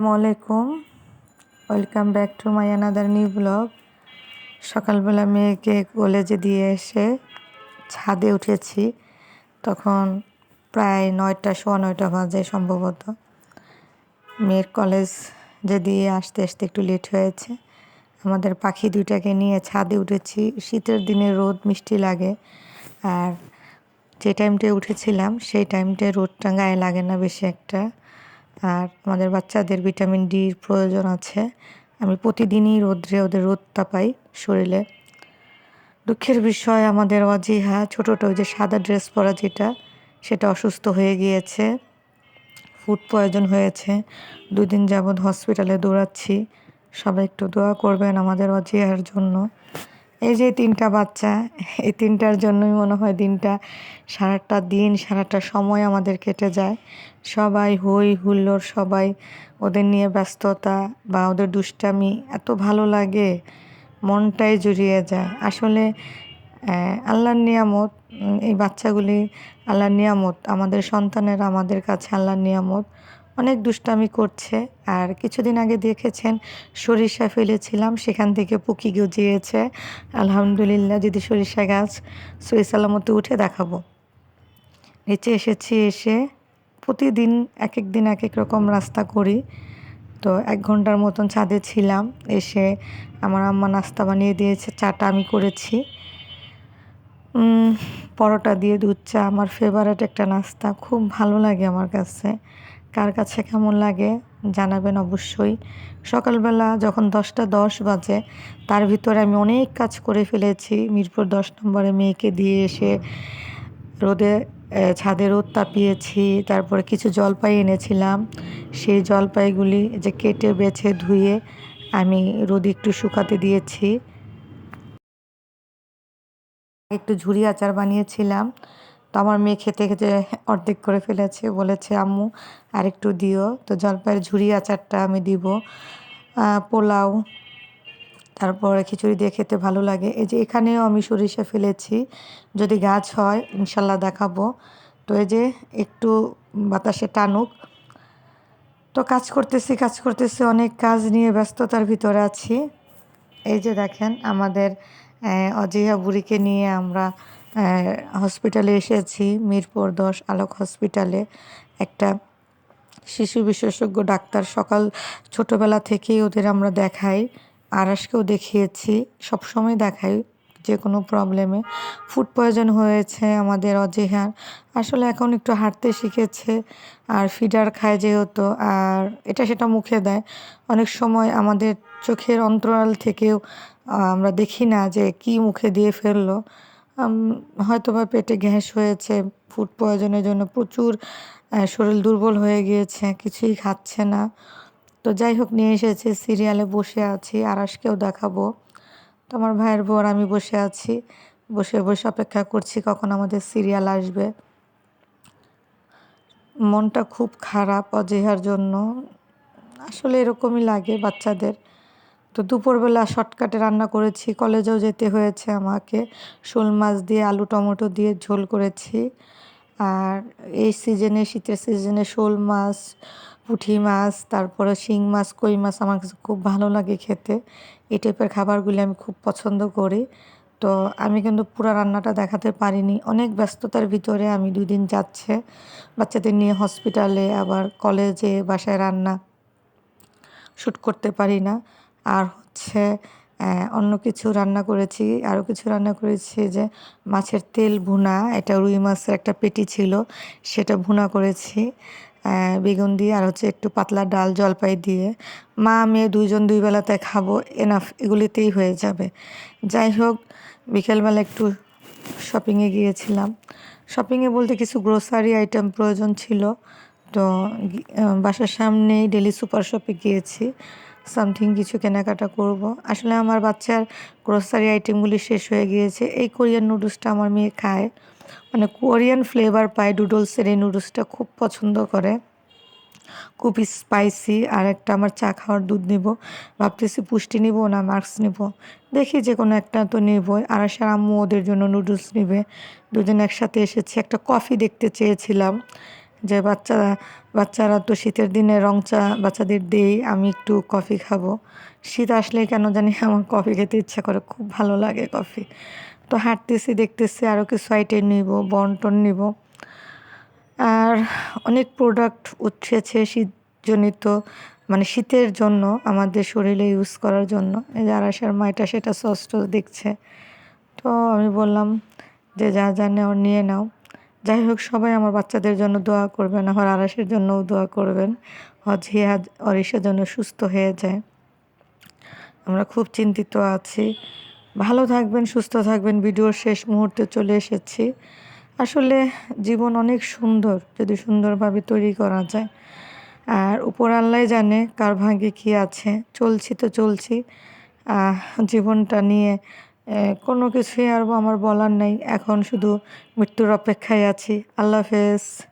আসসালামাইকুম welcome back to my another new blog সকালবেলা মেয়েকে কলেজে দিয়ে এসে ছাদে উঠেছি। তখন প্রায় নয়টা, সোয়া নয়টা বাজে সম্ভবত। মেয়ের কলেজ যে দিয়ে আসতে আসতে একটু লেট হয়েছে। আমাদের পাখি দুইটাকে নিয়ে ছাদে উঠেছি। শীতের দিনে রোদ মিষ্টি লাগে। আর যে টাইমটায় উঠেছিলাম, সেই টাইমটায় রোদটা গায়ে লাগে না বেশি একটা। আর আমাদের বাচ্চাদের ভিটামিন ডির প্রয়োজন আছে। আমি প্রতিদিনই রোদ্রে ওদের রোদটা পাই শরীরে। দুঃখের বিষয় আমাদের অজিহা, ছোটোটা ওই যে সাদা ড্রেস পরা যেটা, সেটা অসুস্থ হয়ে গিয়েছে। ফুড পয়জন হয়েছে। দুদিন যাবৎ হসপিটালে দৌড়াচ্ছি। সবাই একটু দোয়া করবেন আমাদের অজিহার জন্য। এই যে তিনটা বাচ্চা, এই তিনটার জন্যই মনে হয় দিনটা, সারাটা দিন, সারাটা সময় আমাদের কেটে যায়। সবাই হই হুল্লোড়, সবাই ওদের নিয়ে ব্যস্ততা বা ওদের দুষ্টামি এত ভালো লাগে, মনটাই জুড়িয়ে যায়। আসলে আল্লাহর নিয়ামত, এই বাচ্চাগুলি আল্লাহর নিয়ামত, আমাদের সন্তানেরা আমাদের কাছে আল্লাহর নিয়ামত। অনেক দুষ্টামি করছে। আর কিছুদিন আগে দেখেছেন, সরিষা ফেলেছিলাম, সেখান থেকে পুকি গজিয়েছে। আলহামদুলিল্লাহ, যদি সরিষা গাছ সই সালামতে উঠে দেখাবো। নিচে এসেছি এসে প্রতিদিন এক এক দিন এক এক রকম রাস্তা করি। তো এক ঘণ্টার মতন ছাদে ছিলাম, এসে আমার আম্মা নাস্তা বানিয়ে দিয়েছে, চাটা আমি করেছি। পরোটা দিয়ে দুধ চা, আমার ফেভারেট একটা নাস্তা, খুব ভালো লাগে আমার কাছে। কার কাছে কেমন লাগে জানাবেন অবশ্যই। সকালবেলা যখন দশটা দশ বাজে, তার ভিতরে আমি অনেক কাজ করে ফেলেছি। মিরপুর দশ নম্বরে মেয়েকে দিয়ে এসে রোদে ছাদে রোদ তাপিয়েছি, তারপরে কিছু জলপাই এনেছিলাম। সেই জলপাইগুলি যে কেটে, বেছে, ধুয়ে আমি রোদে একটু শুকাতে দিয়েছি। একটু ঝুড়ি আচার বানিয়েছিলাম। তো আমার মেয়ে খেতে খেতে অর্ধেক করে ফেলেছে, বলেছে, আম্মু আর একটু দিও। তো জলপাইয়ের ঝুড়ি আচারটা আমি দিব পোলাও, তারপরে খিচুড়ি দিয়ে খেতে ভালো লাগে। এই যে এখানেও আমি সরিষা ফেলেছি, যদি গাছ হয় ইনশাল্লাহ দেখাবো। তো এই যে একটু বাতাসে টানুক। তো কাজ করতেছি কাজ করতেছি, অনেক কাজ নিয়ে ব্যস্ততার ভিতরে আছি। এই যে দেখেন আমাদের অজিহা বুড়িকে নিয়ে আমরা হসপিটালে এসেছি, মিরপুর দশ আলোক হসপিটালে একটা শিশু বিশেষজ্ঞ ডাক্তার সকাল ছোটোবেলা থেকেই ওদের আমরা দেখাই, আরাসকেও দেখিয়েছি, সবসময় দেখাই যে কোনো প্রবলেমে ফুড পয়জন হয়েছে আমাদের অজেহার আসলে এখন একটু হাঁটতে শিখেছে, আর ফিডার খায় যেহেতু, আর এটা সেটা মুখে দেয়। অনেক সময় আমাদের চোখের অন্তরাল থেকেও আমরা দেখি না যে কি মুখে দিয়ে ফেলল। হয়তো বা পেটে গ্যাস হয়েছে ফুড পয়জনের জন্য প্রচুর শরীর দুর্বল হয়ে গিয়েছে, কিছুই খাচ্ছে না। তো যাই হোক, নিয়ে এসেছে, সিরিয়ালে বসে আছি আরাসকেও দেখাবো। তো আমার ভাইয়ের বর, আমি বসে আছি। বসে বসে অপেক্ষা করছি কখন আমাদের সিরিয়াল আসবে। মনটা খুব খারাপ অজেহার জন্য। আসলে এরকমই লাগে বাচ্চাদের। তো দুপুরবেলা শর্টকাটে রান্না করেছি, কলেজেও যেতে হয়েছে আমাকে। শোল মাছ দিয়ে, আলু টমেটো দিয়ে ঝোল করেছি। আর এই সিজনে, শীতের সিজনে শোল মাছ পুঁটি মাছ, তারপরে শিং মাছ, কই মাছ আমার কাছে খুব ভালো লাগে খেতে। এই টাইপের খাবারগুলি আমি খুব পছন্দ করি। তো আমি কিন্তু পুরো রান্নাটা দেখাতে পারিনি। অনেক ব্যস্ততার ভিতরে আমি দুই দিন যাচ্ছে, বাচ্চাদের নিয়ে হসপিটালে আবার কলেজে বাসায় রান্না শ্যুট করতে পারি না। আর হচ্ছে অন্য কিছু রান্না করেছি। আরও কিছু রান্না করেছি যে মাছের তেল ভুনা, এটা রুই মাছের একটা পেটি ছিল, সেটা ভুনা করেছি বেগুন দিয়ে আর হচ্ছে একটু পাতলা ডাল জলপাই দিয়ে। মা মেয়ে দুইজন দুই বেলাতে খাব এনাফ এগুলিতেই হয়ে যাবে। যাই হোক, বিকেলবেলা একটু শপিংয়ে গিয়েছিলাম। শপিংয়ে বলতে কিছু গ্রোসারি আইটেম প্রয়োজন ছিল, তো বাসার সামনেই ডেলি সুপার শপে গিয়েছি। সামথিং কিছু কেনাকাটা করব। আসলে আমার বাচ্চার গ্রোসারি আইটেমগুলি শেষ হয়ে গিয়েছে। এই কোরিয়ান নুডলসটা আমার মেয়ে খায়। মানে কোরিয়ান ফ্লেভার পায় নুডলসের, এই নুডলসটা খুব পছন্দ করে। খুব স্পাইসি আর একটা আমার চা খাওয়ার দুধ নিব। ভাবতেছি পুষ্টি নিব না মার্কস নিব। দেখি যে কোনো একটা তো নেবই। আর আসার আম্মু ওদের জন্য নুডলস নেবে। দুজন একসাথে এসেছি। একটা কফি দেখতে চেয়েছিলাম। যে বাচ্চা, বাচ্চারা তো শীতের দিনে রং চা বাচ্চাদের দেই, আমি একটু কফি খাব। শীত আসলে কেন জানি আমার কফি খেতে ইচ্ছা করে, খুব ভালো লাগে কফি। তো হাঁটতেছি, দেখতেছি আরও কিছু আইটেম নিব, বন্টন নিব। আর অনেক প্রোডাক্ট উঠেছে শীতজনিত মানে শীতের জন্য আমাদের শরীরে ইউজ করার জন্য। এই যে মাইটা সেটা সস টস দেখছে। তো আমি বললাম যে যা যা নেওয়ার নিয়ে নাও। যাই হোক সবাই আমার বাচ্চাদের জন্য দোয়া করবেন, আমার আরাসের জন্যও দোয়া করবেন। হজ হিয়াজ অরিসের জন্য সুস্থ হয়ে যায়। আমরা খুব চিন্তিত আছি। ভালো থাকবেন, সুস্থ থাকবেন। ভিডিওর শেষ মুহূর্তে চলে এসেছি। আসলে জীবন অনেক সুন্দর, যদি সুন্দরভাবে তৈরি করা যায়। আর উপর আল্লাহ জানে কার ভাগ্যে কী আছে। চলছি তো চলছি। জীবনটা নিয়ে কোনো কিছুই আর আমার বলার নেই। এখন শুধু মৃত্যুর অপেক্ষায় আছি। আল্লাহ হাফেজ।